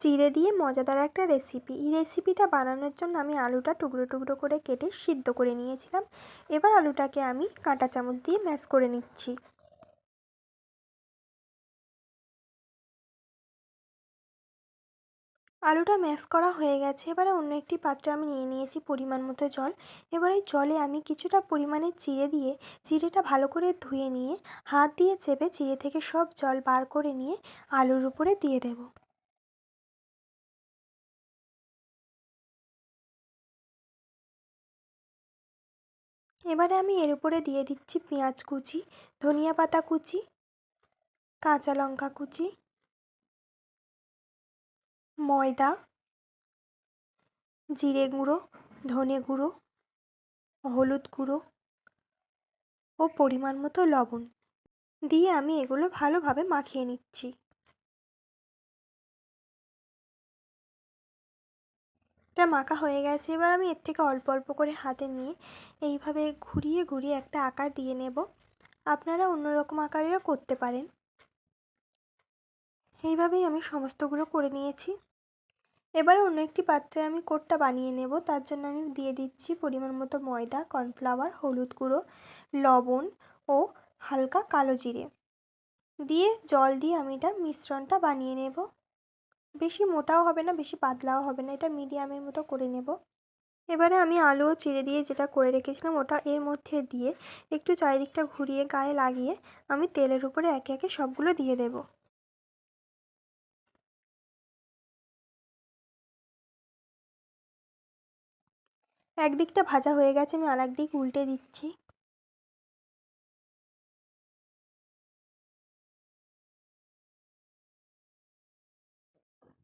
চিড়ে দিয়ে মজাদার একটা রেসিপি এই রেসিপিটা বানানোর জন্য আমি আলুটা টুকরো টুকরো করে কেটে সিদ্ধ করে নিয়েছিলাম। এবার আলুটাকে আমি কাঁটা চামচ দিয়ে ম্যাশ করে নিচ্ছি। আলুটা ম্যাশ করা হয়ে গেছে। এবারে অন্য একটি পাত্রে আমি নিয়ে নিয়েছি পরিমাণ মতো জল। এবার এই জলে আমি কিছুটা পরিমাণে চিড়ে দিয়ে, চিড়েটা ভালো করে ধুয়ে নিয়ে, হাত দিয়ে চেপে চিড়ে থেকে সব জল বার করে নিয়ে আলুর উপরে দিয়ে দেবো। এবারে আমি এর উপরে দিয়ে দিচ্ছি পেঁয়াজ কুচি, ধনিয়া পাতা কুচি, কাঁচা লঙ্কা কুচি, ময়দা, জিরে গুঁড়ো, ধনে গুঁড়ো, হলুদ গুঁড়ো ও পরিমাণ মতো লবণ দিয়ে আমি এগুলো ভালোভাবে মাখিয়ে নিচ্ছি। এটা মাখা হয়ে গেছে। এবার আমি এর থেকে অল্প অল্প করে হাতে নিয়ে এইভাবে ঘুরিয়ে ঘুরিয়ে একটা আকার দিয়ে নেব। আপনারা অন্য রকম আকারেরও করতে পারেন। এইভাবেই আমি সমস্তগুলো করে নিয়েছি। এবারে অন্য একটি পাত্রে আমি কোটটা বানিয়ে নেব। তার জন্য আমি দিয়ে দিচ্ছি পরিমাণ মতো ময়দা, কর্নফ্লাওয়ার, হলুদ গুঁড়ো, লবণ ও হালকা কালো জিরে। দিয়ে জল দিয়ে আমি এটা মিশ্রণটা বানিয়ে নেব। বেশি মোটাও হবে না, বেশি পাতলাও হবে না, এটা মিডিয়ামের মতো করে নেব। এবারে আমি আলু চিড়ে দিয়ে যেটা করে রেখেছিলাম ওটা এর মধ্যে দিয়ে একটু চারিদিকটা ঘুরিয়ে গায়ে লাগিয়ে আমি তেলের উপরে একে একে সবগুলো দিয়ে দেব। একদিকটা ভাজা হয়ে গেছে, আমি আর দিক উল্টে দিচ্ছি।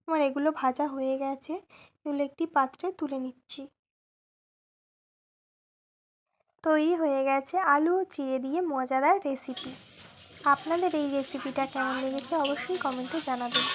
আমার এগুলো ভাজা হয়ে গেছে। এগুলো একটি পাত্রে তুলে নিচ্ছি। তৈরি হয়ে গেছে আলু চিড়ে দিয়ে মজাদার রেসিপি আপনাদের এই রেসিপিটা কেমন লেগেছে অবশ্যই কমেন্টে জানাবেন।